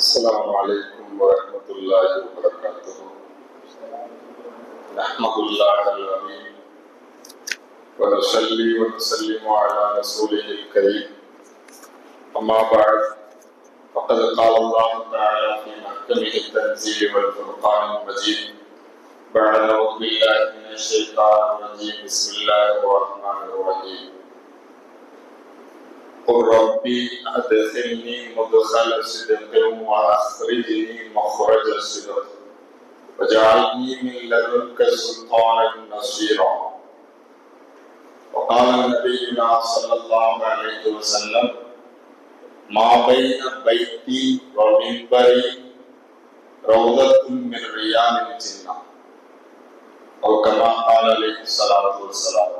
السلام عليكم ورحمة الله وبركاته. نحمد الله الأمين ونصلي ونسلم على رسوله الكريم. أما بعد فقد قال الله تعالى في محكمه التنزيل والفرقان المجيد بعد أعوذ بالله من الشيطان الرجيم. بسم الله الرحمن الرحيم. قل ربي أدخلني مدخل صدق وأخرجني مخرج صدق وجعلني من لدنك سلطانا نصيرا وقال نبينا صلى الله عليه وسلم ما بين بيتي ومنبري روضة من رياض الجنة أو كما قال عليه الصلاة والسلام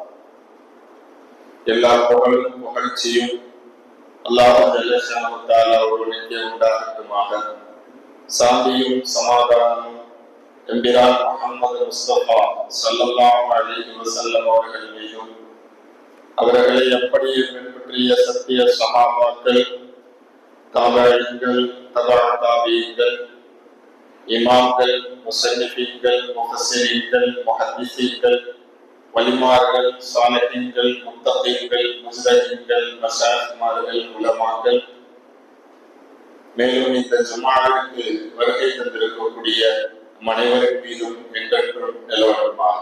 எல்லா புகழும் புகழ்ச்சியும் அல்லாஹ் ஜல்லஷானுத்தாலா ஒருவனுக்கே உண்டாகட்டுமாக சாந்தியும் சமாதானமும் எம்பிரான் முகமது முஸ்தபா ஸல்லல்லாஹு அலைஹி வஸல்லம் அவர்கள் மீதும் அவர்களை எப்படி பின்பற்றிய சத்திய சகாபாக்கள் தாபாயிங்கள் தபா தாபியங்கள் இமாம்கள் முசன்னிஃபீன்கள் முஃபஸ்ஸிரீன்கள் முஹத்திஸீன்கள் வலிமார்கள் சாலகீன்கள் முத்தகீன்கள் முஸ்தகீன்கள் மசாஹ்மார்கள் உலமாக்கள். மேலும் இந்த ஜுமாவிற்கு வருகை தந்திருக்கக்கூடிய மனைவரின் மீதும் என்றென்றும் நிலவரமாக.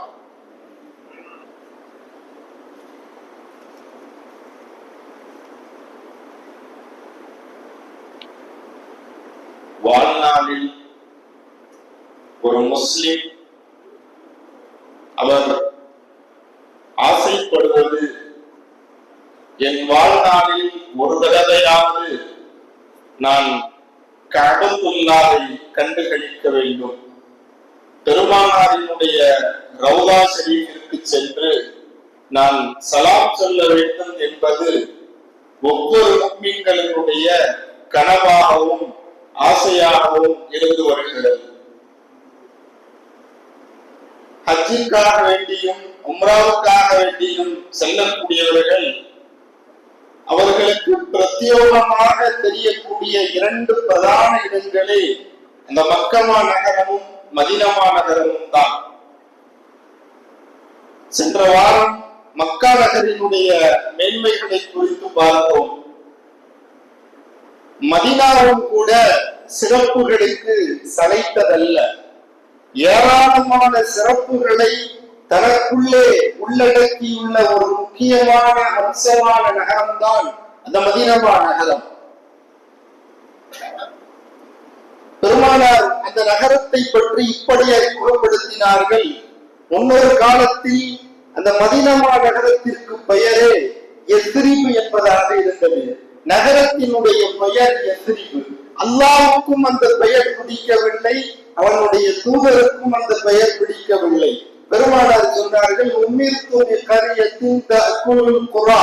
வாழ்நாளில் ஒரு முஸ்லிம் அவர் ஆசைப்படுவது என் வாழ்நாளில் ஒரு தடவையாவது நான் கபத்துல்லாவை கண்டுகளிக்க வேண்டும். பெருமானாரினுடைய ரவுதா ஷரீஃபிற்கு சென்று நான் சலாம் சொல்ல வேண்டும் என்பது ஒவ்வொரு முக்மீன்களினுடைய கனவாகவும் ஆசையாகவும் இருந்து வருகிறது. ஹஜ்ஜிற்காக வேண்டியும் உம்ராவுக்காக வேண்டியும் செல்லக்கூடியவர்கள் அவர்களுக்கு பிரத்யோகமாக தெரியக்கூடிய இரண்டு பிரதான இடங்களே அந்த மக்கமா நகரமும் மதினமா நகரமும் தான். சென்ற வாரம் மக்கா நகரினுடைய மேன்மைகளை குறித்து பார்த்தோம். மதினாவும் கூட சிறப்புகளுக்கு சளைத்ததல்ல. ஏராளமான சிறப்புகளை தனக்குள்ளே உள்ளடக்கியுள்ள ஒரு முக்கியமான அம்சமான நகரம்தான் அந்த மதீனமா நகரம். பெருமானார் அந்த நகரத்தை பற்றி இப்படி அறிமுகப்படுத்தினார்கள் முன்னொரு காலத்தில் அந்த மதினமா நகரத்திற்கு பெயரே எஸ்ரிபு என்பதாக இருந்தது. நகரத்தினுடைய பெயர் எஸ்ரிபு. அல்லாவுக்கும் அந்த பெயர் பிடிக்கவில்லை அவனுடைய தூதருக்கும் அந்த பெயர் பிடிக்கவில்லை. பெருமானார் சொன்னார்கள் உம்மிர்த்து கரியத்தின் தகுல் குரா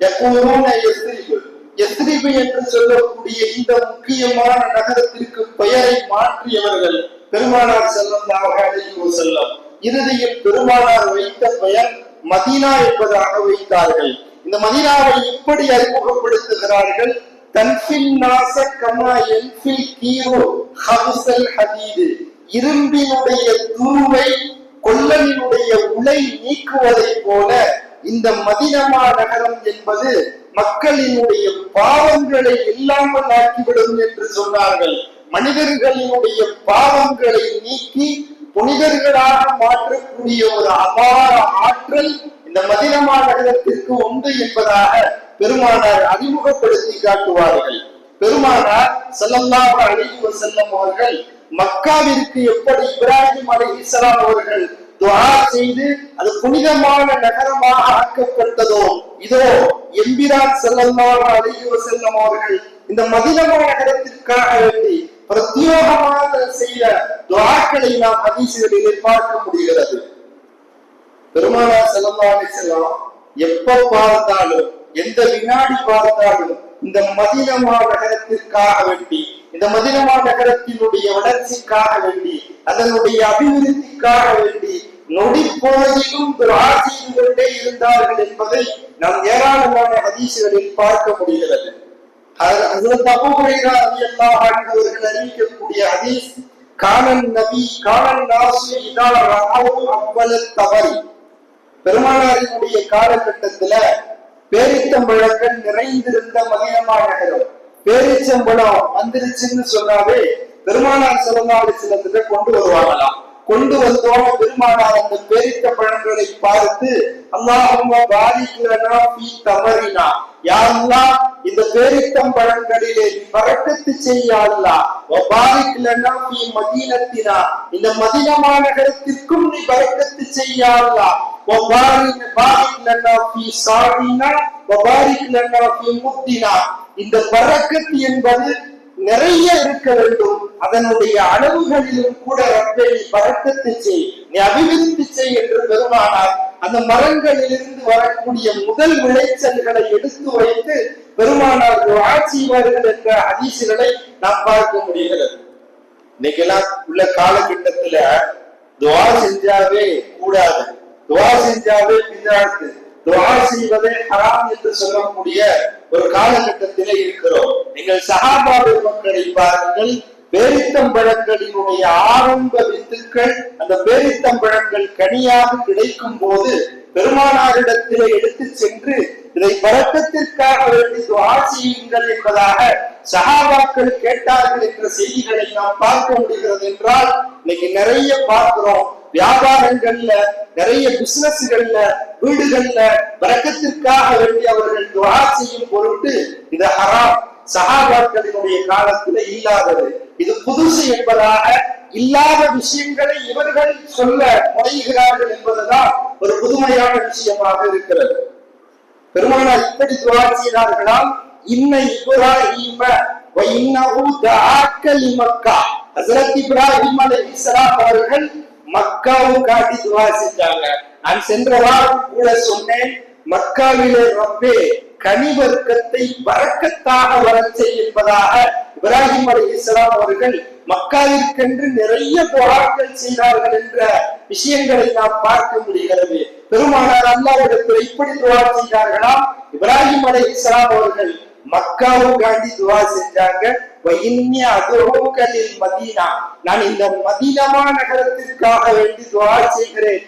யகூலூன எஸ்ரிபு எஸ்ரிபு என்று சொல்லக்கூடிய இந்த முக்கியமான நகரத்திற்கு பெயரை மாற்றியவர்கள் பெருமானார் செல்லம் நாவகாலிக்கு செல்லம் இறுதியில் பெருமானார் வைத்த பெயர் மதீனா என்பதாக வைத்தார்கள். இந்த மதீனாவை இப்படி அறிமுகப்படுத்துகிறார்கள் தன்பில் நாச கமா என்பில் கீரோ ஹவுசல் ஹதீது. இரும்பினுடைய தூவை கொல்லனினுடைய உலை நீக்குவதை போல இந்த மதினமா நகரம் என்பது மக்களினுடைய பாவங்களை இல்லாமல் ஆக்கிவிடும் என்று சொன்னார்கள். மனிதர்களினுடைய பாவங்களை நீக்கி புனிதர்களாக மாற்றக்கூடிய ஒரு அபார ஆற்றல் இந்த மதினமா நகரத்திற்கு உண்டு என்பதாக பெருமானார் அறிமுகப்படுத்தி காட்டுவார்கள். பெருமானார் ஸல்லல்லாஹு அலைஹி செல்லும் அவர்கள் மக்காவிற்கு எப்படி இப்ராஹிம் அலைஹிஸ்ஸலாம் அவர்கள் துவா செய்து அது புனிதமான நகரமாக ஆக்கப்பட்டதோ இதோ எம்பிரான் ஸல்லல்லாஹு அலைஹி செல்லும் அவர்கள் இந்த மதினமா நகரத்திற்காக வேண்டி பிரத்யோகமாக செய்த துவாக்களை நாம் ஹதீசுகளிலே பார்க்க முடிகிறது. பெருமானார் ஸல்லல்லாஹு அலைஹி வஸல்லம் எப்ப பார்த்தாலும் எந்த வினாடி பார்த்தாலும் இந்த மதினமா நகரத்திற்காக வேண்டி இந்த மதினமா நகரத்தினுடைய வளர்ச்சிக்காக வேண்டி அதனுடைய அபிவிருத்திக்காக வேண்டி நொடி பொழுதிலும் துஆ கொண்டே இருந்தார்கள் என்பதை நாம் ஏராளமான ஹதீசுகளில் பார்க்க முடிகிறது. அவர்கள் அறிவிக்கக்கூடிய ஹதீஸ் கானன் நபி கானன் நாசு இதா தவறி. பெருமானாரினுடைய காலகட்டத்துல பேரித்தம்பழங்கள் நிறைந்திருந்த மதியமா நகரம் பேரிச்சம்பழம் வந்துருச்சுன்னு சொன்னாவே பெருமானார் சிறந்தாடு சிலத்துல கொண்டு வருவாங்களாம். கொண்டு வந்தோம் பெருமானார் அந்த பேரித்த பழங்களை பார்த்து அல்லாஹும்ம பாரிக் லனா ஃபீ தமரினா. யா அல்லாஹ் இந்த பேரித்தம் பழங்களிலே நீ பறக்கத்து செய்ய அல்லாஹ் வ பாரிக் லனா மதீனத்தினா. இந்த மதீனா மாநகரத்திற்கும் நீ பறக்கத்து செய்யாதா அல்லாஹ் வ பாரிக் பாரிக் லனா ஃபீ சாடினா வ முத்தினா இந்த பறக்கத்து என்பது நிறைய இருக்க வேண்டும். அதனுடைய அளவுகளிலும் கூட ரப்பை பறக்கத்து செய் நீ அபிவிருத்தி செய் என்று பெருமானார் அந்த மரங்களிலிருந்து வரக்கூடிய முதல் விளைச்சல்களை எடுத்து வைத்து பெருமானார் ஆட்சிவார்கள் என்ற அதிசுகளை நாம் பார்க்க முடிகிறது. இன்னைக்கெல்லாம் உள்ள காலகட்டத்துல துவா செஞ்சாவே கூடாது. துவா செஞ்சாவே பின்னாட்டு. துவா செய்வதே ஹராம் என்று சொல்லக்கூடிய ஒரு காலகட்டத்திலே இருக்கிறோம். நீங்கள் சஹாபா மக்களை பாருங்கள். பேரித்தம்பழங்களினுடைய ஆரம்ப வித்துக்கள் அந்த பேரித்தம்பழங்கள் கனியாக கிடைக்கும் போது பெருமானாரிடத்திலே எடுத்து சென்று இதை பழக்கத்திற்காக வேண்டி துவா செய்யுங்கள் என்பதாக சகாபாக்கள் கேட்டார்கள் என்ற செய்திகளை நாம் பார்க்க முடிகிறது என்றால் இன்னைக்கு நிறைய பார்க்கிறோம். வியாபாரங்கள்ல நிறைய பிசினஸ்கள்ல வீடுகள்ல வழக்கத்திற்காக வேண்டி அவர்கள் துவா செய்யும் பொருட்டு இது ஹராம். சகாபாக்களினுடைய காலத்துல இல்லாதது. இது புதுசு என்பதாக இல்லாத விஷயங்களை இவர்கள் சொல்ல முனைகிறார்கள் என்பதுதான் ஒரு புதுமையான விஷயமாக இருக்கிறது. பெருமானார் இப்படி துவா செய்தார்களாம் இன்ன இப்ராஹிம வ இன்னஹு தஆக்க லிமக்கா ஹஜ்ரத் இப்ராஹிம் அலைஹிஸ்ஸலாம் அவர்கள் மக்காவும் காட்டி துவா செஞ்சாங்க. நான் சென்ற வாரம் கூட சொன்னேன் மக்காவிலே ரப்பே கனிவர்க்கத்தை வரக்கத்தாக வரச் என்பதாக இப்ராஹிம் அலைஹிஸ்ஸலாம் அவர்கள் மக்காவிற்கென்று நிறைய துவாக்கள் செய்தார்கள் என்ற விஷயங்களை நாம் பார்க்க முடிகிறது. பெருமானார் அல்லாவிடத்தில் இப்படி துவா செய்தார்களாம்? இப்ராஹிம் அலைஹிஸ்ஸலாம் அவர்கள் மக்காவும் காண்டி துவா செஞ்சாங்க. மதீனா. நான் இந்த மதீனமா நகரத்திற்காக வேண்டி துவா செய்கிறேன்.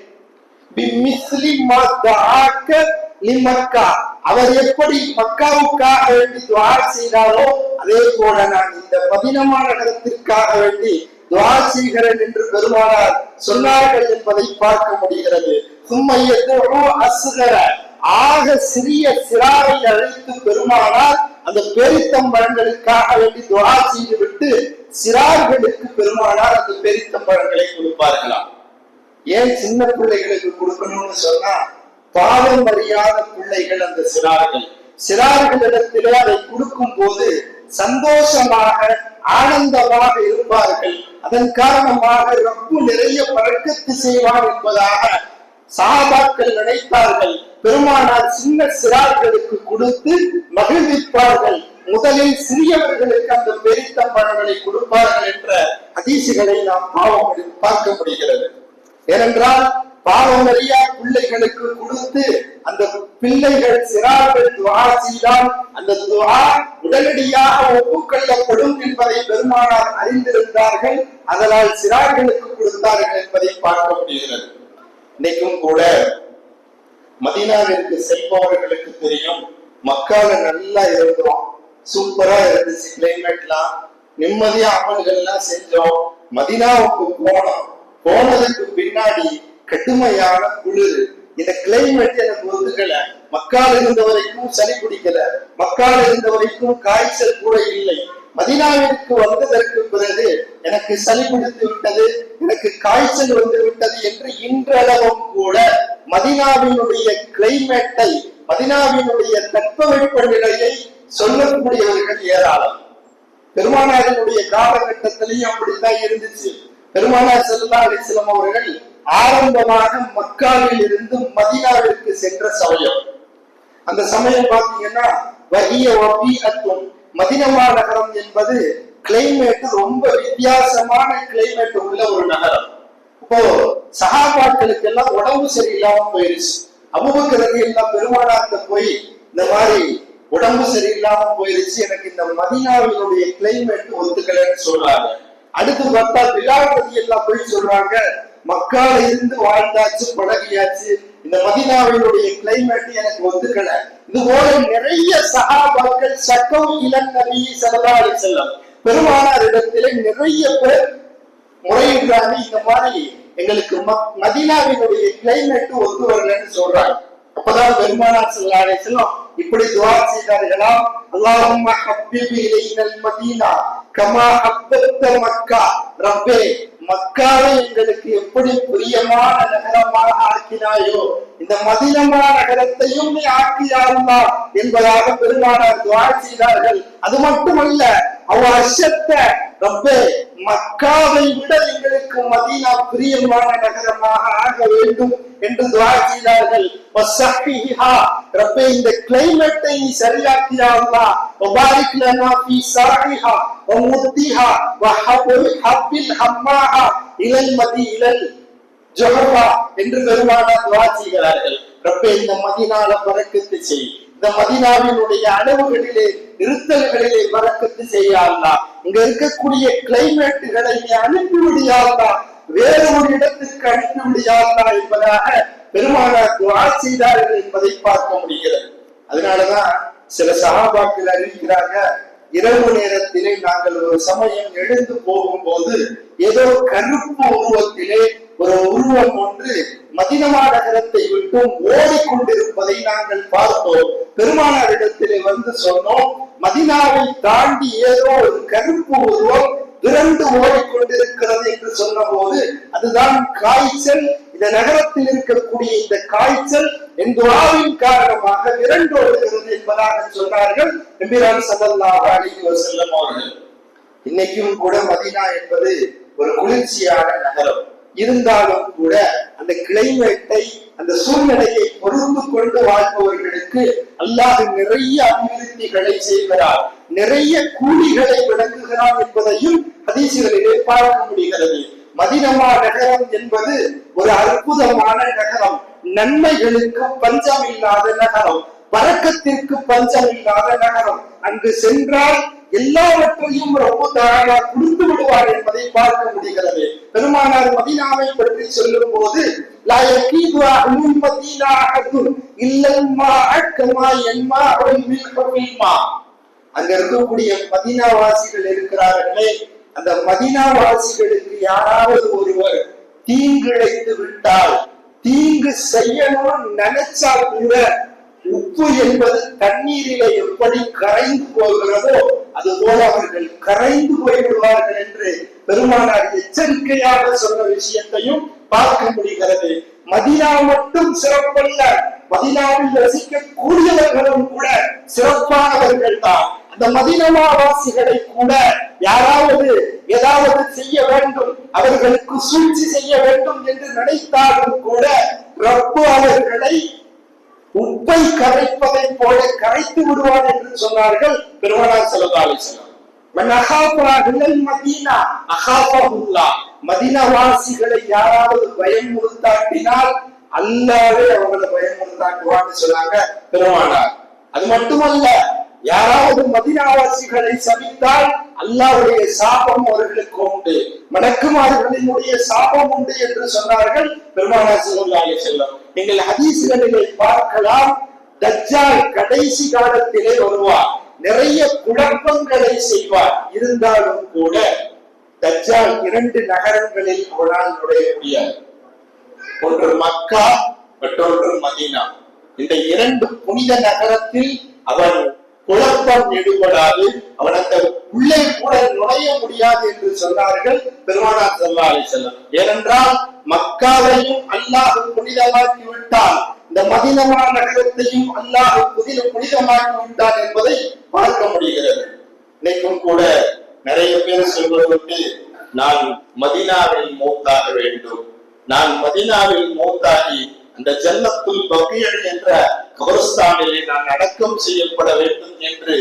அவர் எப்படி மக்காவுக்காக வேண்டி துவா செய்தாரோ அதே போல நான் இந்த பதினமான நகரத்திற்காக வேண்டி துவா செய்கிறேன் என்று பெருமானார் சொன்னார்கள் என்பதை பார்க்க முடிகிறது. சும்மையதோ அசுகர. ஆக சிறிய சிறாவை அழைத்து பெருமானார் அந்த பெரித்தம்பழங்களுக்காக வேண்டி துவா செய்து விட்டு சிறார்களுக்கு பெருமானார் அந்த பெரித்தம்பழங்களை கொடுப்பார்களாம். ஏன் சின்ன பிள்ளைகளுக்கு கொடுக்கணும்னு சொன்னா பாவம் அறியாத பிள்ளைகள் அந்த சிறார்கள். சிறார்களிடத்திலே அதை கொடுக்கும் போது சந்தோஷமாக ஆனந்தமாக இருப்பார்கள். அதன் காரணமாக ரப்பு நிறைய பழக்கத்து செய்வார் என்பதாக சாபாக்கள் நினைத்தார்கள். பெருமானார் சின்ன சிறார்களுக்கு கொடுத்து மகிழ்விப்பார்கள். முதலில் சிறியவர்களுக்கு அந்த பெரித்தம்பழங்களை கொடுப்பார்கள் என்ற அதிசுகளை நாம் பாவம் பார்க்க முடிகிறது. ஏனென்றால் பாவம் நிறைய பிள்ளைகளுக்கு கொடுத்து அந்த பிள்ளைகள் சிறார்கள் துவா செய்தால் அந்த துவா உடனடியாக ஒப்புக்கொள்ளப்படும் என்பதை பெருமானார் அறிந்திருந்தார்கள். அதனால் சிறார்களுக்கு கொடுத்தார்கள் என்பதை பார்க்க முடிகிறது. இன்னைக்கும் கூட மதினாவிற்கு செல்பவர்களுக்கு தெரியும். மக்கால நல்லா இருந்தோம். சூப்பரா இருந்துச்சு கிளைமேட்லாம் நிம்மதியா அமல்கள்லாம் செஞ்சோம். மதினாவுக்கு போனோம். போனதுக்கு பின்னாடி கடுமையான குளிர். இந்த கிளைமேட் எனக்கு ஒதுக்கல மக்கால் இருந்த வரைக்கும் சளி பிடிக்கல மக்கால் இருந்த வரைக்கும் காய்ச்சல் கூட இல்லை. மதினாவிற்கு வந்ததற்கு பிறகு எனக்கு சளி பிடித்து விட்டது எனக்கு காய்ச்சல் வந்து விட்டது என்று இன்றளவும் கூட மதினாவினுடைய கிளைமேட்டை மதினாவினுடைய தட்பவெப்ப நிலையை சொல்லக்கூடியவர்கள் ஏராளம். பெருமானாரினுடைய காலகட்டத்திலையும் அப்படித்தான் இருந்துச்சு. பெருமானார் செல்லா அலிஸ்லாம் அவர்கள் ஆரம்பமாக மக்காவில் இருந்து மதினாவிற்கு சென்ற சமயம். அந்த சமயம் பாத்தீங்கன்னா வகிய வபி அத்தும் மதினமா நகரம் என்பது கிளைமேட் ரொம்ப வித்தியாசமான கிளைமேட் உள்ள ஒரு நகரம். இப்போ சகாபாக்களுக்கு எல்லாம் உடம்பு சரியில்லாம போயிருச்சு. அபுபக்கரது எல்லாம் பெருமானார்ட்ட போய் இந்த மாதிரி உடம்பு சரியில்லாம போயிருச்சு. எனக்கு இந்த மதினாவினுடைய கிளைமேட் ஒத்துக்கலைன்னு சொல்றாங்க. அடுத்து பார்த்தா பிலால் எல்லாம் போய் சொல்றாங்க. மக்கால இருந்து வாழ்ந்தாச்சு பழகியாச்சு. இந்த மதினாவினுடைய கிளைமேட் எனக்கு ஒத்துக்கல. இது போல நிறைய சகாபாக்கள் சக்கம் இளம் சரதாரி செல்லம் பெருமானார் இடத்திலே நிறைய பேர் முறையிடுறாங்க இந்த மாதிரி எங்களுக்கு மதினாவினுடைய கிளைமேட் ஒத்து வரலன்னு சொல்றாங்க. அப்பதான் பெருமானார் செல்லாலே செல்லம் இப்படி துவா செய்தார்களாம் அல்லாஹும்ம ஹப்பிபி இலைனல் மதீனா. கமா அப்பத்த மக்கா. ரப்பே மக்காவை எங்களுக்கு எப்படி பிரியமான நகரமாக ஆக்கினாயோ இந்த மதினமா நகரத்தையும் நீ ஆக்கியாருமா என்பதாக பெருமானார் துவா செய்தார்கள். அது மட்டுமல்ல அவ அஷத்த ரப்பே மக்காவை விட எங்களுக்கு மதீனா பிரியமான நகரமாக ஆக வேண்டும் என்று துவா செய்தார்கள். ரப்பே இந்த கிளைமேட்டை நீ சரியாக்கியா அல்லாஹ் வபாரிக் லனா ஃபீ சாஹிஹா வமுத்திஹா வஹபுல் ஹப்பில் ஹம்மாஹா இலல் மதி இலல் ஜொஹபா என்று பெருமானா துவா செய்கிறார்கள். ரப்பே இந்த மதினால பறக்கத்தை செய். இந்த மதினாவினுடைய அளவுகளிலே இருத்தல்களிலே வழக்கத்து செய்யாதா? இங்க இருக்கக்கூடிய கிளைமேட்டுகளை நீ அனுப்பி விடியாதா? வேறு ஒரு இடத்திற்கு அனுப்பி விடியாதா என்பதாக பெருமானார் துவா செய்தார்கள் என்பதை பார்க்க முடிகிறது. அதனாலதான் சில சகாபாக்கள் அறிவிக்கிறாங்க இரவு நேரத்திலே நாங்கள் ஒரு சமயம் எழுந்து போகும்போது ஏதோ கருப்பு உருவத்திலே ஒரு உருவம் ஒன்று மதினமா நகரத்தை விட்டும் ஓடிக்கொண்டிருப்பதை நாங்கள் பார்த்தோம். பெருமானாரிடத்திலே வந்து சொன்னோம் மதினாவை தாண்டி ஏதோ ஒரு கருப்பு உருவம் விரண்டு ஓடிக்கொண்டிருக்கிறது என்று சொன்னபோது அதுதான் காய்ச்சல். இந்த நகரத்தில் இருக்கக்கூடிய இந்த காய்ச்சல் என் ஆவின் காரணமாக விரண்டு ஓடுகிறது என்பதாக சொன்னார்கள் எம்பிரான் சல்லல்லாஹு அலைஹி வஸல்லம் அவர்கள். இன்னைக்கும் கூட மதீனா என்பது ஒரு குளிர்ச்சியான நகரம். இருந்தாலும் கூட அந்த கிளைமேட்டை அந்த சூழ்நிலையை பொறுத்து கொண்டு வாழ்பவர்களுக்கு அல்லாது நிறைய அபிவிருத்திகளை செய்கிறார். நிறைய கூலிகளை வழங்குகிறார் என்பதையும் அதிசயங்களிலே பார்க்க முடிகிறது. மதினமா நகரம் என்பது ஒரு அற்புதமான நகரம். நன்மைகளுக்கு பஞ்சம் இல்லாத நகரம். பறக்கத்திற்கு பஞ்சம் இல்லாத நகரம். அங்கு சென்றால் எல்லாவற்றையும் ரொம்ப தாரா கொடுத்து விடுவார் என்பதை பார்க்க முடிகிறது. பெருமானார் மதீனாவை பற்றி சொல்லும் போது லா அங்க இருக்கக்கூடிய மதீனா வாசிகள் இருக்கிறார்களே அந்த மதினா வாசிகளுக்கு யாராவது ஒருவர் தீங்கிழைத்து விட்டால் தீங்கு செய்யணும்னு நினைச்சா கூட உப்பு என்பது தண்ணீரிலே எப்படி கரைந்து போகிறதோ அது போல அவர்கள் கரைந்து போய்விடுவார்கள் என்று பெருமானார் எச்சரிக்கையாக சொன்ன விஷயத்தையும் பார்க்க முடிகிறது. மதினா மட்டும் சிறப்பல்ல. மதினாவில் ரசிக்கக்கூடியவர்களும் கூட சிறப்பானவர்கள் தான். அந்த மதினமாவாசிகளை கூட யாராவது ஏதாவது செய்ய வேண்டும் அவர்களுக்கு சூழ்ச்சி செய்ய வேண்டும் என்று நினைத்தாலும் கூட ரப்பு அவர்களை உப்பை கரைப்பதை போல கரைத்து விடுவார் என்று சொன்னார்கள் பெருமானார் ஸல்லல்லாஹு அலைஹி யாராவது பயமுறுத்தாட்டினால் அல்லாவே அவங்களை பயமுறுத்தாட்டுவான்னு சொன்னாங்க பெருமானார். அது மட்டுமல்ல யாராவது மதினாவாசிகளை சபித்தால் அல்லாவுடைய சாபம் அவர்களுக்கு உண்டு. மலக்குமார்களினுடைய சாபம் உண்டு என்று சொன்னார்கள் பெருமானா ஸல்லல்லாஹு செல்லம் நீங்கள் ஹதீஸ்களிலே பார்க்கலாம் தஜ்ஜால் கடைசி காலத்திலே வருவார் நிறைய குழப்பங்களை செய்வார். இருந்தாலும் கூட தஜ்ஜால் இரண்டு நகரங்களில் அவரால் நுழைய முடியாது ஒன்று மக்கா மற்றொன்று மதீனா. இந்த இரண்டு புனித நகரத்தில் அவர் குழப்பம் ஈடுபடாது அவன் அந்த உள்ளே கூட நுழைய முடியாது என்று சொன்னார்கள் பெருமானார் ஸல்லல்லாஹு அலைஹி செல்லம் ஏனென்றால் மக்காவையும் அல்லாஹ் புனிதமாக்கி விட்டான். இந்த மதினமா நகரத்தையும் அல்லாஹ் புதிய புனிதமாக்கி விட்டான் என்பதை பார்க்க முடிகிறது. இன்னைக்கும் கூட நிறைய பேர் சொல்வதற்கு நான் மதினாவில் மூத்தாக வேண்டும். நான் மதினாவில் மூத்தாகி அந்த ஜன்னத்துள் பக்கியல் என்ற கபரஸ்தானிலே நான் அடக்கம் செய்யப்பட வேண்டும் என்று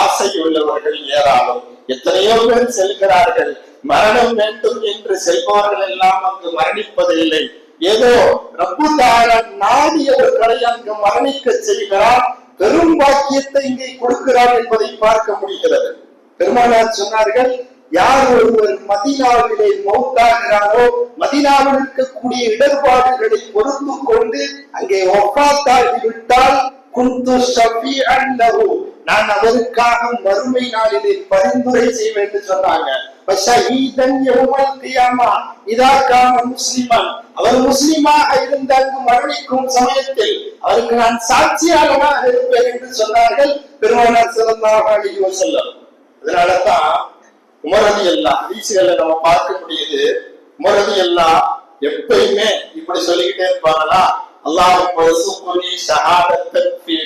ஆசை உள்ளவர்கள் ஏராளம். எத்தனையோ பேர் செல்கிறார்கள். மரணம் வேண்டும் என்று செல்பவர்கள் எல்லாம் அங்கு மரணிப்பதில்லை ஏதோ ரப்பு நாடியவர்களை அங்கு மரணிக்க செய்கிறார். பெரும் பாக்கியத்தை இங்கே கொடுக்கிறார் என்பதை பார்க்க முடிகிறது. பெருமானார் சொன்னார்கள் யார் ஒருவர் மதினாவிலே மௌத்தாகிறாரோ மதினாவில் இருக்கக்கூடிய இடர்பாடுகளை பொறுத்து கொண்டு அங்கே ஒப்பாத்தாகிவிட்டால் குந்து சபி லஹு. நான் அவருக்காக மறுமை நாளிலே பரிந்துரை செய்வேன் என்று சொன்னாங்க வஷஹீதன் யௌமல் கியாமா. முஸ்லிமன். அவர் முஸ்லிமாக இருந்து மரணிக்கும் சமயத்தில் அவருக்கு நான் சாட்சியாளனாக இருப்பேன் என்று சொன்னார்கள் பெருமானார் சிறந்தாக அலைஹி வஸல்லம். அதனாலதான் உமரதி எல்லாம் ஹதீசுகளை நம்ம பார்க்க முடியுது உமரதி எல்லாம் எப்பயுமே இப்படி சொல்லிக்கிட்டே இருப்பாங்கன்னா அல்லாஹ் வசுகுனி ஷஹாதத்தன் ஃபீ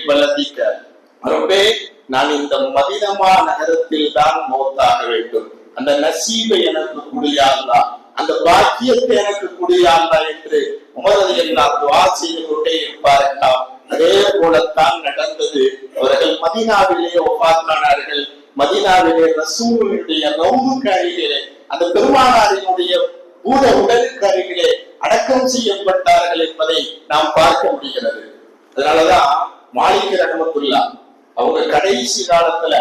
நான் இந்த மதினமா நகரத்தில் தான் மௌத்தாக வேண்டும். அந்த நசீபை எனக்கு குடியாங்களா அந்த பாக்கியத்தை எனக்கு குடியாங்களா என்று உமரதி எல்லாம் துவா செய்து கொண்டே இருப்பார்களாம் அதே போலத்தான் நடந்தது. அவர்கள் மதினாவிலேயே ஒப்பாத்தானார்கள். மதினாவிலே ரசூலுடைய ரவுனுக்கு அருகிலே அந்த பெருமானாரினுடைய பூத உடலுக்கு அருகிலே அடக்கம் செய்யப்பட்டார்கள் என்பதை நாம் பார்க்க முடிகிறது. அதனாலதான் மாளிகை ரகமத்துல்லா அவங்க கடைசி காலத்துல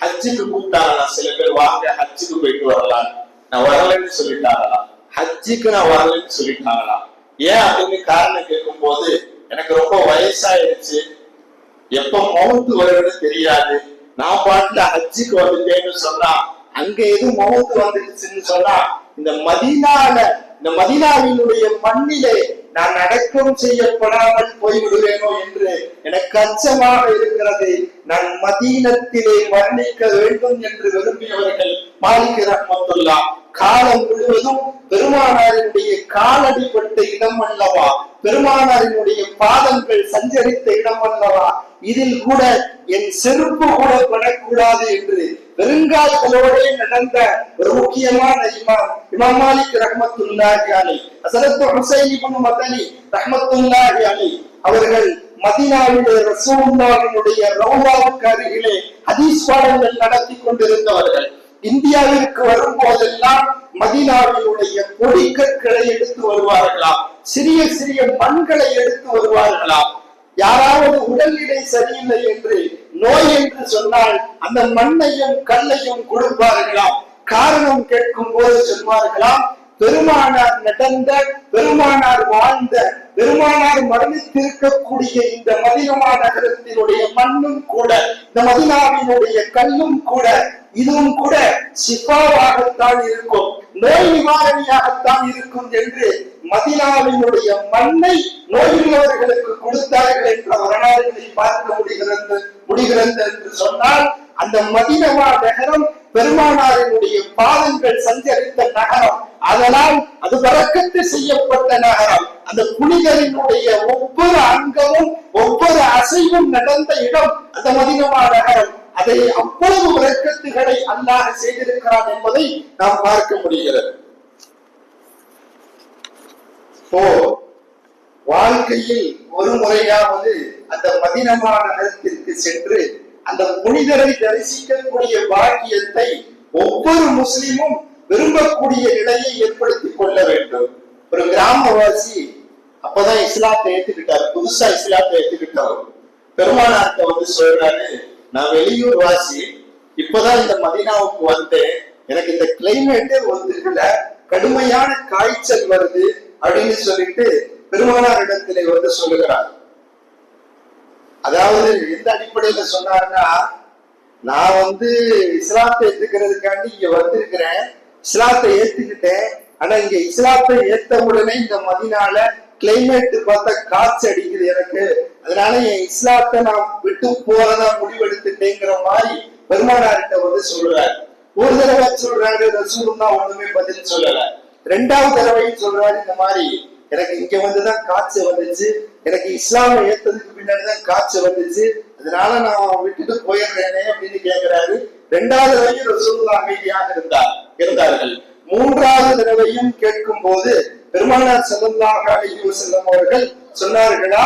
ஹஜ்ஜுக்கு கூப்பிட்டாங்களா சில பேர் வாங்க ஹஜ்ஜுக்கு போயிட்டு வரலாம். நான் வரலைன்னு சொல்லிட்டாங்களாம். ஹஜ்ஜுக்கு நான் வரலைன்னு சொல்லிட்டாங்களாம். ஏன் அப்படின்னு காரணம் கேட்கும் போது எனக்கு ரொம்ப வயசாயிடுச்சு. எப்ப மவுத்து வருதுன்னு தெரியாது. நான் பாட்டுல ஹஜ்ஜுக்கு வந்துட்டேன்னு சொன்னா அங்க எதுவும் மௌத்து வந்துடுச்சுன்னு சொன்னா இந்த மதினால இந்த மதினாவினுடைய மண்ணிலே நான் அடக்கம் செய்யப்படாமல் போய்விடுவேனோ என்று எனக்கு அச்சமாக இருக்கிறது. நான் மதீனத்திலே மரணிக்க வேண்டும் என்று விரும்பியவர்கள் மாலிக்கிறார் மத்துல்லா காலம் முழுவதும் பெருமானாரினுடைய காலடிப்பட்ட இடம் அல்லவா பெருமானாரினுடைய பாதங்கள் சஞ்சரித்த இடம் அல்லவா இதில் கூட என் செருப்பு கூட படக்கூடாது என்று பெருங்கால்களோடே நடந்த ஒரு முக்கியமான இமாம் இமாம் மாலிக் ரஹ்மத்துல்லாஹி அலி அசரத்து ஹுசைன் இப்னு மதனி ரஹ்மத்துல்லாஹி அலி அவர்கள் மதினாவிலே ரசூலுல்லாஹினுடைய ரவுலாவுக்கு அருகிலே ஹதீஸ் பாடங்கள் நடத்தி கொண்டிருந்தவர்கள். இந்தியாவிற்கு வரும்போதெல்லாம் மதினாவினுடைய பொடிக்கற்களை எடுத்து வருவார்களாம். சிறிய சிறிய மண்களை எடுத்து வருவார்களாம். யாராவது உடல்நிலை சரியில்லை என்று நோய் என்று சொன்னால் அந்த மண்ணையும் கல்லையும் கொடுப்பார்களாம். காரணம் கேட்கும் போது சொல்வார்களாம் பெருமானார் நடந்த பெருமானார் வாழ்ந்த பெருமானார் மரணித்திருக்கக்கூடிய இந்த மதினமா நகரத்தினுடைய மண்ணும் கூட இந்த மதினாவினுடைய கல்லும் கூட இதுவும் கூட சிபாவாகத்தான் இருக்கும். நோய் நிவாரணியாகத்தான் இருக்கும் என்று மதினாவினுடைய மண்ணை நோயுள்ளவர்களுக்கு கொடுத்தார்கள் என்ற வரலாறுகளை பார்க்க முடிகிறது முடிகிறது என்று சொன்னால் அந்த மதினவா நகரம் பெருமானாரினுடைய பாதங்கள் சஞ்சரித்த நகரம். அதனால் அது வரக்கத்து செய்யப்பட்ட நகரம். அந்த புனிதரினுடைய ஒவ்வொரு அங்கமும் ஒவ்வொரு அசைவும் நடந்த இடம் அந்த மதினவா நகரம். அதை அவ்வளவு வரக்கத்துகளை அல்லாஹ் செய்திருக்கிறான் என்பதை நாம் பார்க்க முடிகிறது. வாழ்க்கையில் ஒரு முறையாவது அந்த மதினமான நிலத்திற்கு சென்று அந்த புனிதரை தரிசிக்கக்கூடிய பாக்கியத்தை ஒவ்வொரு முஸ்லிமும் விரும்பக்கூடிய நிலையை ஏற்படுத்திக் கொள்ள வேண்டும். ஒரு கிராமவாசி அப்பதான் இஸ்லாத்தை ஏத்துக்கிட்டார். புதுசா இஸ்லாத்தை ஏத்துக்கிட்டார். பெருமானார்த்த வந்து சொல்றாரு நான் வெளியூர் வாசி இப்பதான் இந்த மதினாவுக்கு வந்தேன். எனக்கு இந்த கிளைமேட்டே வந்துருக்குல. கடுமையான காய்ச்சல் வருது அப்படின்னு சொல்லிட்டு பெருமானார் இடத்திலே வந்து சொல்லுகிறார். அதாவது எந்த அடிப்படையில சொன்னாருன்னா நான் வந்து இஸ்லாத்தை ஏத்துக்கிறதுக்காண்டி இங்க வந்திருக்கிறேன். இஸ்லாத்தை ஏத்துக்கிட்டேன். ஆனா இங்க இஸ்லாத்தை ஏத்த உடனே இந்த மதினால கிளைமேட் பார்த்தா காய்ச்சல் அடிக்குது எனக்கு. அதனால என் இஸ்லாத்தை நான் விட்டு போறதா முடிவெடுத்துட்டேங்கிற மாதிரி பெருமானார்கிட்ட வந்து சொல்றாரு. ஒரு தடவை சொல்றாரு ரசூலும் தான் ஒண்ணுமே பதில் சொல்லல. ரெண்டாவது தடவையும் சொல்றாரு இந்த மாதிரி எனக்கு இங்க வந்துதான் காய்ச்சல் வந்துச்சு எனக்கு இஸ்லாமை ஏத்ததுக்கு பின்னாடிதான் காய்ச்சல் வந்துச்சு அதனால நான் விட்டுட்டு போயிடுறேனே அப்படின்னு கேக்குறாரு. ரெண்டாவது தடவையும் ரசூலுல்லா அமைதியாக இருந்தார் இருந்தார்கள். மூன்றாவது தடவையும் கேட்கும் போது பெருமானார் ஸல்லல்லாஹு அலைஹி செல்லும் அவர்கள் சொன்னார்களா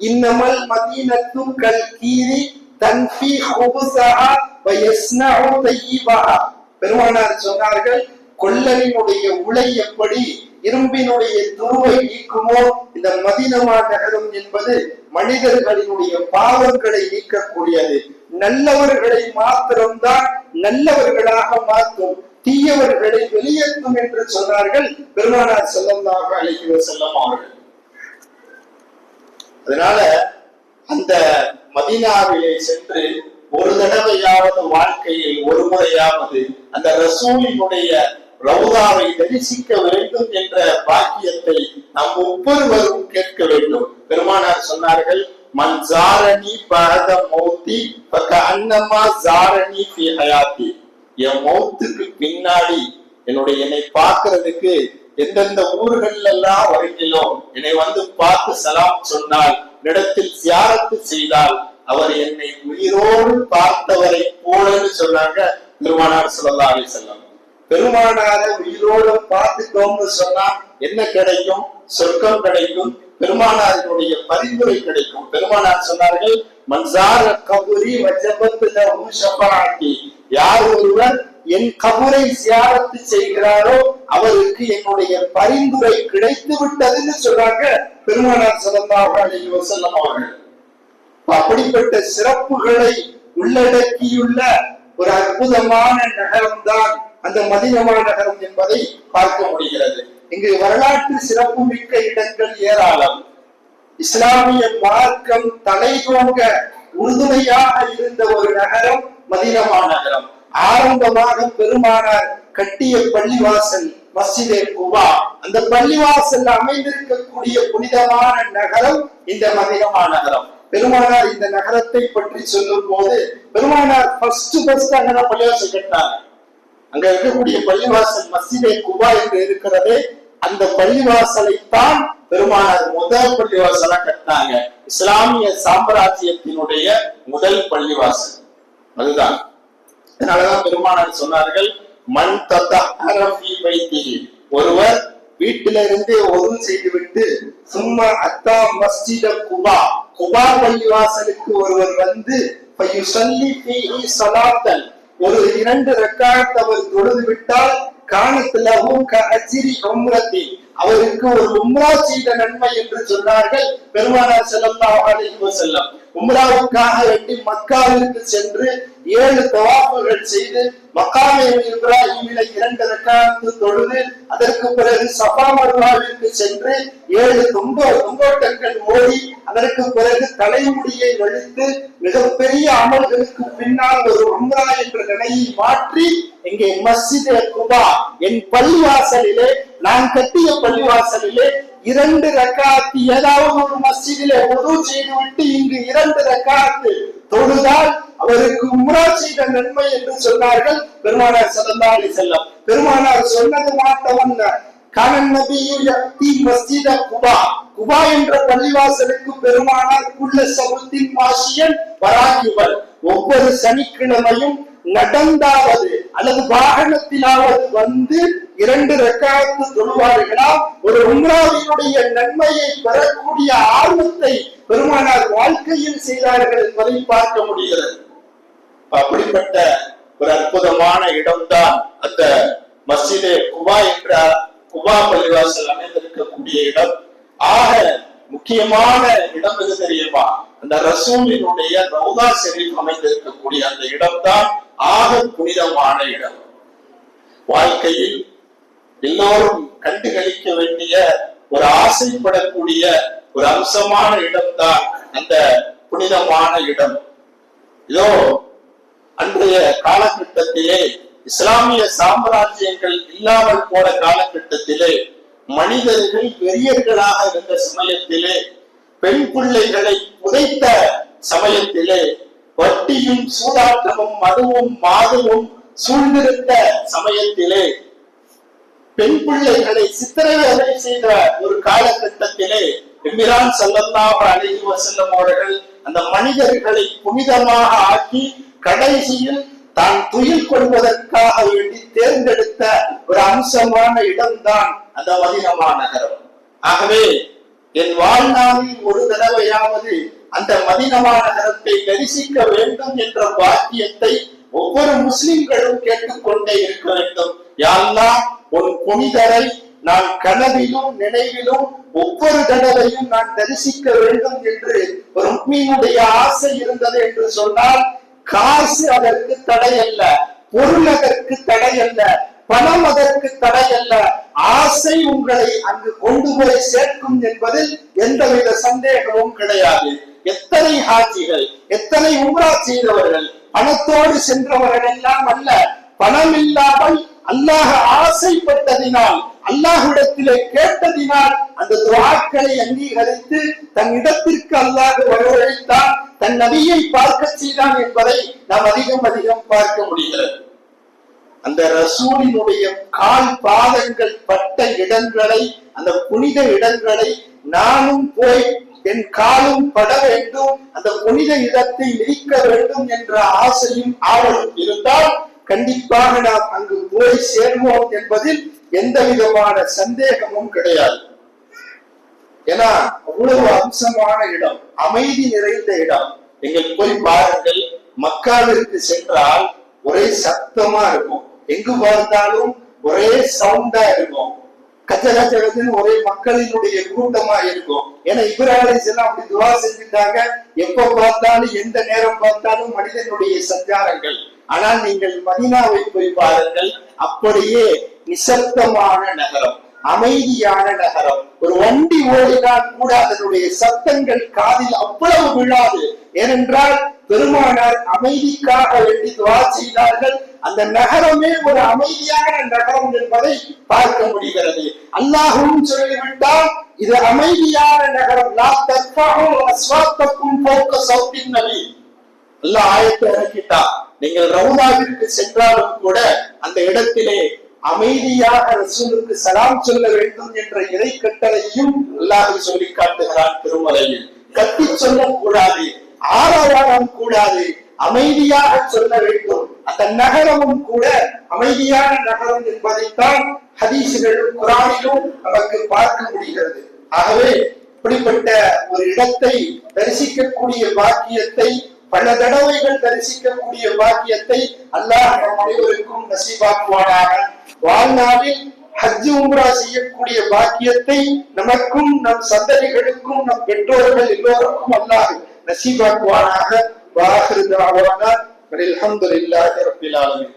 இன்னமல் மதீனத்து கல் கீரி தன்ஃபி ஹுபுசஹா வயஸ்னஹு தய்யிபஹா பெருமானார் சொன்னார்கள் கொள்ளலினுடைய உலை எப்படி? இரும்பினுடைய துருவை நீக்குமோ? இந்த மதினமா நகரம் என்பது மனிதர்களினுடைய பாவங்களை நீக்கக்கூடியது. நல்லவர்களை மாத்திரம்தான் நல்லவர்களாக மாற்றும். தீயவர்களை வெளியேற்றும் என்று சொன்னார்கள் பெருமானார் செல்லந்தாக அழைக்கிற செல்லம் அவர்கள். அதனால அந்த மதினாவிலே சென்று ஒரு தடவையாவது வாழ்க்கையில் ஒரு முறையாவது அந்த ரசூலினுடைய ரவுதாவை தரிசிக்க வேண்டும் என்ற பாக்கியத்தை நாம் ஒவ்வொருவரும் கேட்க வேண்டும். பெருமானார் சொன்னார்கள் மன் ஜாரணி பரத மௌத்தி அன்னமா ஜாரணி ஹயாத்தி. என் மௌத்துக்கு பின்னாடி என்னுடைய என்னை பார்க்கறதுக்கு எந்தெந்த ஊர்கள் எல்லாம் வருகிறோம் என்னை வந்து பார்த்து சலாம் சொன்னால் இடத்தில் தியாகத்து செய்தால் அவர் என்னை உயிரோடு பார்த்தவரை போலன்னு சொன்னாங்க பெருமானார் சொல்லலாம் செல்லம் பெருமானார உயிரோடு பார்த்துட்டோம்னு சொன்னா என்ன கிடைக்கும்? சொர்க்கம் கிடைக்கும் பெருமானாரினுடைய பரிந்துரை கிடைக்கும். பெருமானார் சொன்னார்கள் மன்சார கபுரி வஜபத்துல ஷபாத்தி யார் ஒருவர் என் கபுரை சியாரத்து செய்கிறாரோ அவருக்கு என்னுடைய பரிந்துரை கிடைத்து விட்டதுன்னு சொல்றாங்க பெருமானார் சிறந்தார்கள் அலைஹி அவர்கள். அப்படிப்பட்ட சிறப்புகளை உள்ளடக்கியுள்ள ஒரு அற்புதமான நகரம்தான் அந்த மதினமா நகரம் என்பதை பார்க்க முடிகிறது. இங்கு வரலாற்று சிறப்பு மிக்க இடங்கள் ஏராளம். இஸ்லாமிய மார்க்கம் தலை தோங்க உறுதுணையாக இருந்த ஒரு நகரம் மதினமா நகரம். ஆரம்பமாக பெருமானார் கட்டிய பள்ளிவாசல் மசிதே குவா அந்த பள்ளிவாசல் அமைந்திருக்கக்கூடிய புனிதமான நகரம் இந்த மதினமா நகரம். பெருமானார் இந்த நகரத்தை பற்றி சொல்லும் போது பெருமானார் ஃபர்ஸ்ட் ஃபர்ஸ்ட் அங்க பள்ளிவாசல் கட்டினாங்க அங்க இருக்கக்கூடிய பள்ளிவாசல் மசிதே குவா என்று இருக்கிறது அந்த பள்ளிவாசலை தான் பெருமானார் முதல் பள்ளிவாசலா கட்டினாங்க. இஸ்லாமிய சாம்ராஜ்யத்தினுடைய முதல் பள்ளிவாசல். அதுதான். அதனாலதான் பெருமானார் சொன்னார்கள் மண் தத்தி ஒருவர் வீட்டில இருந்தே ஒது செய்துவிட்டு சும்மா அத்தா மஸ்ஜித குபா. குபா பள்ளிவாசலுக்கு ஒருவர் வந்து ஒரு இரண்டு ரெக்கார்ட் அவர் தொழுது விட்டால் காணத்துல அஜிரி உம்ரத்தி. அவருக்கு ஒரு உம்ரா செய்த நன்மை என்று சொன்னார்கள் பெருமானார் ஸல்லல்லாஹு அலைஹி வஸல்லம். உம்ராவுக்காக வேண்டி மக்காவிற்கு சென்று ஏழு தவாப்புகள் செய்து மக்காமே இப்ராஹிமில இரண்டு ரக்காத்து தொழுது அதற்கு பிறகு சபா மருவாவிற்கு சென்று ஏழு தும்ப தும்போட்டங்கள் ஓடி அதற்கு பிறகு தலைமுடியை வலித்து மிகப்பெரிய அமல்களுக்கு பின்னால் ஒரு உம்ரா என்ற நிலையை மாற்றி இங்கே மஸ்ஜிதே குபா என் பள்ளிவாசலிலே நான் கட்டிய பள்ளிவாசலிலே இரண்டு ரக்காத்து ஏதாவது ஒரு மஸ்ஜிதிலே செய்து செய்துவிட்டு இங்கு இரண்டு ரக்காத்து தொழுதால் அவருக்கு உம்ரா செய்த நன்மை என்று சொன்னார்கள் பெருமானார் ஸல்லல்லாஹு செல்லம் பெருமானார் சொன்னது மாத்தவல்ல கானன் நபியு மஸ்ஜித குபா. குபா என்ற பள்ளிவாசலுக்கு பெருமானார் உள்ள சபுத்தின் மாசியன் வராகிவல் ஒவ்வொரு சனிக்கிழமையும் நடந்தாவது அல்லது வாகனத்திலாவது வந்து இரண்டு ரெக்காயத்து தொழுவார்களாம் ஒரு உம்ராவினுடைய நன்மையை பெறக்கூடிய ஆர்வத்தை பெருமானார் வாழ்க்கையில் செய்தார்கள் என்பதை பார்க்க முடிகிறது. அப்படிப்பட்ட ஒரு அற்புதமான இடம்தான் அந்த மசிதே குபா என்ற குபா பள்ளிவாசல் அமைந்திருக்கக்கூடிய இடம். ஆக முக்கியமான இடம் எது தெரியுமா? அந்த ரசூலினுடைய ரவுதா செரீப் அமைந்திருக்கக்கூடிய அந்த இடம்தான் ஆக புனிதமான இடம். வாழ்க்கையில் எல்லோரும் கண்டுகளிக்க வேண்டிய ஒரு ஆசைப்படக்கூடிய ஒரு அம்சமான இடம்தான் அந்த புனிதமான இடம். இதோ அன்றைய காலகட்டத்திலே இஸ்லாமிய சாம்ராஜ்யங்கள் இல்லாமல் போன காலகட்டத்திலே மனிதர்கள் பெரியர்களாக இருந்த சமயத்திலே பெண் பிள்ளைகளை புதைத்த சமயத்திலே வட்டியும் சூதாட்டமும் மதுவும் மாதுவும் சூழ்ந்திருந்த சமயத்திலே பெண் பிள்ளைகளை சித்திரவதை செய்த ஒரு காலகட்டத்திலே எமிரான் ஸல்லல்லாஹு அழகி வசல்லம் அவர்கள் அந்த மனிதர்களை புனிதமாக ஆக்கி கடைசியில் தான் துயில் கொள்வதற்காக வேண்டி தேர்ந்தெடுத்த ஒரு அம்சமான இடம்தான் அந்த மதினமா நகரம். ஆகவே என் வாழ்நாளில் ஒரு தடவையாவது அந்த மதினமா நகரத்தை தரிசிக்க வேண்டும் என்ற பாக்கியத்தை ஒவ்வொரு முஸ்லிம்களும் கேட்டுக்கொண்டே இருக்க வேண்டும். யாரெல்லாம் உன் புனிதரை நான் கனவிலும் நினைவிலும் ஒவ்வொரு தடவையும் நான் தரிசிக்க வேண்டும் என்று ருக்மியினுடைய ஆசை இருந்தது என்று சொன்னால் காசு அதற்கு தடை அல்ல பொருள் அதற்கு தடை அல்ல பணம் அதற்கு தடை அல்ல ஆசை உங்களை அங்கு கொண்டு போய் சேர்க்கும் என்பதில் எந்தவித சந்தேகமும் கிடையாது. எத்தனை ஹாஜிகள் எத்தனை உம்ரா செய்தவர்கள் பணத்தோடு சென்றவர்கள் எல்லாம் அல்ல பணம் இல்லாமல் அல்லாஹ் ஆசைப்பட்டதினால் அல்லாஹ்விடத்திலே கேட்டதினால் அந்த துவாக்களை அங்கீகரித்து தன் இடத்திற்கு அல்லாஹ் வரவழைத்தான் தன் நபியை பார்க்க செய்தான் என்பதை நாம் அதிகம் அதிகம் பார்க்க முடிகிறது. அந்த ரசூலினுடைய கால் பாதங்கள் பட்ட இடங்களை அந்த புனித இடங்களை நானும் போய் என் காலும் பட வேண்டும் அந்த புனித இடத்தை மிதிக்க வேண்டும் என்ற ஆசையும் ஆவலும் இருந்தால் கண்டிப்பாக நாம் அங்கு போய் சேர்வோம் என்பதில் எந்த விதமான சந்தேகமும் கிடையாது. ஏன்னா அவ்வளவு அம்சமான இடம் அமைதி நிறைந்த இடம். நீங்கள் போய் பாருங்கள் மக்காவிற்கு சென்றால் ஒரே சத்தமா இருக்கும். எங்கு பார்த்தாலும் ஒரே சவுண்டா இருக்கும். கச்ச ஒரே மக்களினுடைய கூட்டமா இருக்கும். ஏன்னா இப்ராஹிம் எல்லாம் அப்படி துவா செஞ்சுட்டாங்க. எப்ப பார்த்தாலும் எந்த நேரம் பார்த்தாலும் மனிதனுடைய சஞ்சாரங்கள் ஆனால் நீங்கள் மதினாவை போய் பாருங்கள் அப்படியே நிசப்தமான நகரம் அமைதியான நகரம். ஒரு வண்டி ஓடினால் கூட அதனுடைய சத்தங்கள் காதில் அவ்வளவு விழாது. ஏனென்றால் பெருமானார் அமைதிக்காக வேண்டி துவா செய்தார்கள். அந்த நகரமே ஒரு அமைதியான நகரம் என்பதை பார்க்க முடிகிறது. அல்லாஹும் சொல்லிவிட்டால் இது அமைதியான நகரம். லா தர்ஃபஉ போக்க சௌத்தின் நபி. அல்லாஹ் ஆயத்தை இறக்கிட்டா நீங்கள் ரவுதாவிற்கு சென்றாலும் கூட அந்த இடத்திலே அமைதியாக ரசூலுக்கு சலாம் சொல்ல வேண்டும் என்ற இறை கட்டளையும் அல்லாஹ் சொல்லி காட்டுகிறான் திருமலையில். கத்தி சொல்லக்கூடாது ஆரவாரம் கூடாது அமைதியாக சொல்ல வேண்டும். அந்த நகரமும் கூட அமைதியான நகரம் என்பதைத்தான் ஹதீசுகளும் குரானிலும் நமக்கு பார்க்க முடிகிறது. ஆகவே இப்படிப்பட்ட ஒரு இடத்தை தரிசிக்கக்கூடிய பாக்கியத்தை பல தடவைகள் தரிசிக்கக்கூடிய பாக்கியத்தை அல்லாஹ் நம் அனைவருக்கும் நசீபாக்குவானாக. வாழ்நாளில் ஹஜ் உம்ரா செய்யக்கூடிய பாக்கியத்தை நமக்கும் நம் சந்ததிகளுக்கும் நம் பெற்றோர்கள் எல்லோருக்கும் அல்லாஹ் நசீபாக்குவானாக. வாஹிரு தாவானா. அல்ஹம்துலில்லாஹி ரப்பில் ஆலமீன்.